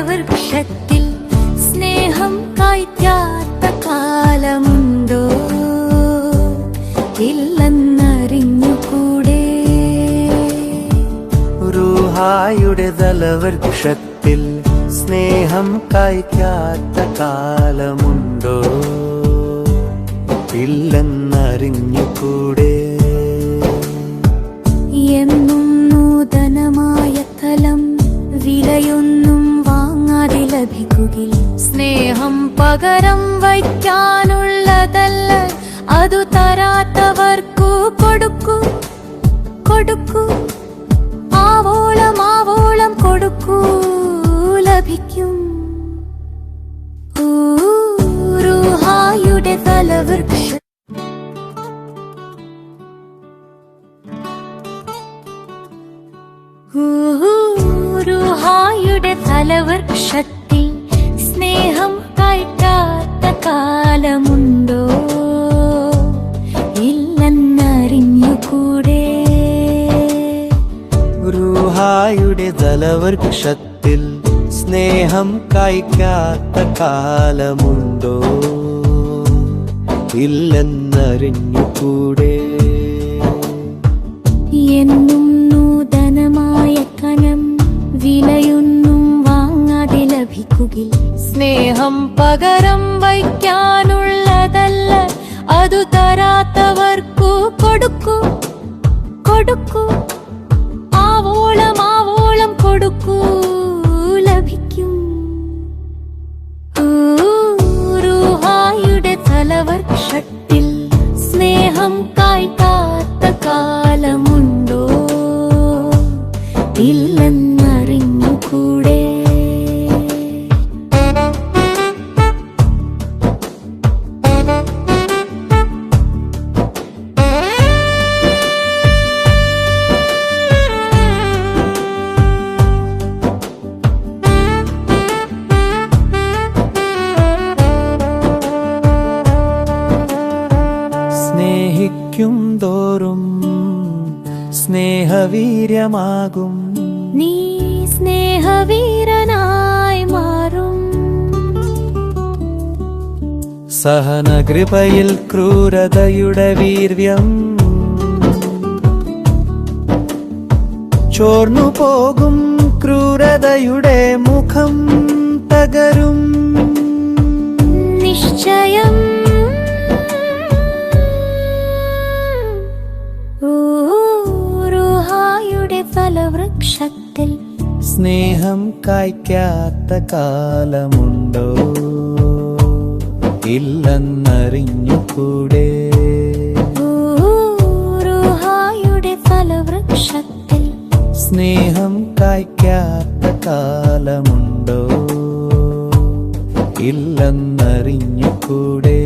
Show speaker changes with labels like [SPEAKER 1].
[SPEAKER 1] ഫലവൃക്ഷത്തിൽ സ്നേഹം കായ്ക്കാത്ത കാലമുണ്ടോ? ഇല്ലെന്നറിഞ്ഞുകൂടെ?
[SPEAKER 2] റൂഹായുടെ തലവൃക്ഷത്തിൽ സ്നേഹം കായ്ക്കാത്ത കാലമുണ്ടോ? ഇല്ലെന്നറിഞ്ഞുകൂടെ?
[SPEAKER 1] എന്നും നൂതനമായ തലം വാങ്ങാതെ ലഭിക്കുകിൽ സ്നേഹം പകരം വയ്ക്കാനുള്ളതല്ല. അതു തരാത്തവർക്കു കൊടുക്കൂ കൊടുക്കൂ. ആവോളം ആവോളം കൊടുക്കൂ ലഭിക്കും. ൂഹായുടെ തലവൃക്ഷ. ഊറുഹായുടെ തലവൃക്ഷത്തിൽ സ്നേഹം കയറ്റാത്ത കാലമുണ്ടോ? ഇല്ലെന്നറിഞ്ഞുകൂടെ?
[SPEAKER 2] ഗുരുഹായുടെ തലവൃക്ഷത്തിൽ സ്നേഹം കായ്ക്കാത്ത കാലമുണ്ടോ? ഇല്ലെന്നറിഞ്ഞുകൂടെ?
[SPEAKER 1] എന്നും പകരം വയ്ക്കാനുള്ളതല്ല. അതു തരാത്തവർക്കു കൊടുക്കൂ കൊടുക്കൂ. ആവോളം ആവോളം കൊടുക്കൂ ലഭിക്കും. ഊറുഹായുടെ തലവർഷത്തിൽ സ്നേഹം കായ്ക്കാത്ത കാലമുണ്ടോ? ഇല്ലെന്നറിഞ്ഞുകൂടെ
[SPEAKER 2] സ്നേഹിക്കും തോറും സ്നേഹവീര്യമാകും.
[SPEAKER 1] നീ സ്നേഹവീരനായി മാറും.
[SPEAKER 2] സഹനകൃപയിൽ ക്രൂരതയുടെ വീര്യം ചോർന്നു പോകും ക്രൂരതയുടെ മുഖം തകരും.
[SPEAKER 1] ഫലവൃക്ഷത്തിൽ
[SPEAKER 2] സ്നേഹം കായ്ക്കാത്ത കാലമുണ്ടോ? ഇല്ലെന്നറിഞ്ഞുകൂടെ
[SPEAKER 1] ഊറുഹായുടെ ഫലവൃക്ഷത്തിൽ
[SPEAKER 2] സ്നേഹം കായ്ക്കാത്ത കാലമുണ്ടോ? ഇല്ലെന്നറിഞ്ഞുകൂടെ